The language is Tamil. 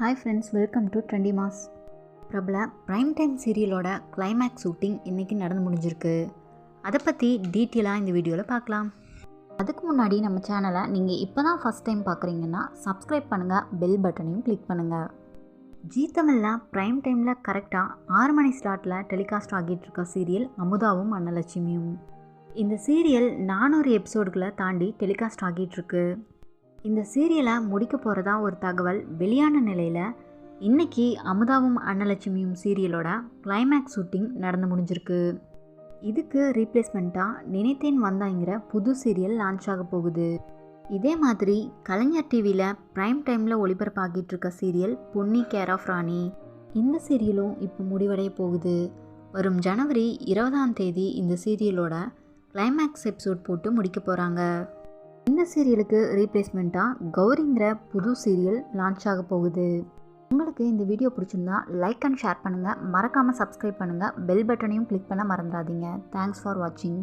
Hi friends welcome to trendy mass பிரபல ப்ரைம் டைம் சீரியலோட கிளைமேக்ஸ் ஷூட்டிங் இன்றைக்கி நடந்து முடிஞ்சிருக்கு. அதை பற்றி டீட்டெயிலாக இந்த வீடியோவில் பார்க்கலாம். அதுக்கு முன்னாடி நம்ம சேனலை நீங்கள் இப்போ தான் ஃபஸ்ட் டைம் பார்க்குறீங்கன்னா சப்ஸ்கிரைப் பண்ணுங்கள் பெல் பட்டனையும் கிளிக் பண்ணுங்கள் ஜி தமிழில் ப்ரைம் டைமில் கரெக்டாக ஆறு மணி ஸ்லாட்டில் டெலிகாஸ்ட் ஆகிட்டு இருக்க சீரியல் அமுதாவும் அன்னலட்சுமியும். இந்த சீரியல் நானூறு எபிசோடுகளை தாண்டி டெலிகாஸ்ட் ஆகிட்டுருக்கு இந்த சீரியலை முடிக்க போகிறதா ஒரு தகவல் வெளியான நிலையில் இன்றைக்கி அமுதாவும் அன்னலட்சுமியும் சீரியலோட கிளைமேக்ஸ் ஷூட்டிங் நடந்து முடிஞ்சிருக்கு. இதுக்கு ரீப்ளேஸ்மெண்ட்டாக நினைத்தேன் வந்தாங்கிற புது சீரியல் லான்ச் ஆக போகுது. இதே மாதிரி கலைஞர் டிவியில் ப்ரைம் டைமில் ஒளிபரப்பாகிட்டு இருக்க serial Ponni care of Rani. இந்த சீரியலும் இப்போ முடிவடைய போகுது. வரும் ஜனவரி இருபதாம் தேதி இந்த சீரியலோட கிளைமேக்ஸ் எபிசோட் போட்டு முடிக்க போகிறாங்க இந்த சீரியலுக்கு ரீப்ளேஸ்மெண்ட்டாக கௌரிங்கிற புது சீரியல் லான்ச் ஆக போகுது. உங்களுக்கு இந்த வீடியோ பிடிச்சிருந்தா லைக் அண்ட் ஷேர் பண்ணுங்கள் மறக்காமல் சப்ஸ்கிரைப் பண்ணுங்கள் பெல் பட்டனையும் கிளிக் பண்ண மறந்துடாதீங்க. தேங்க்ஸ் ஃபார் வாட்சிங்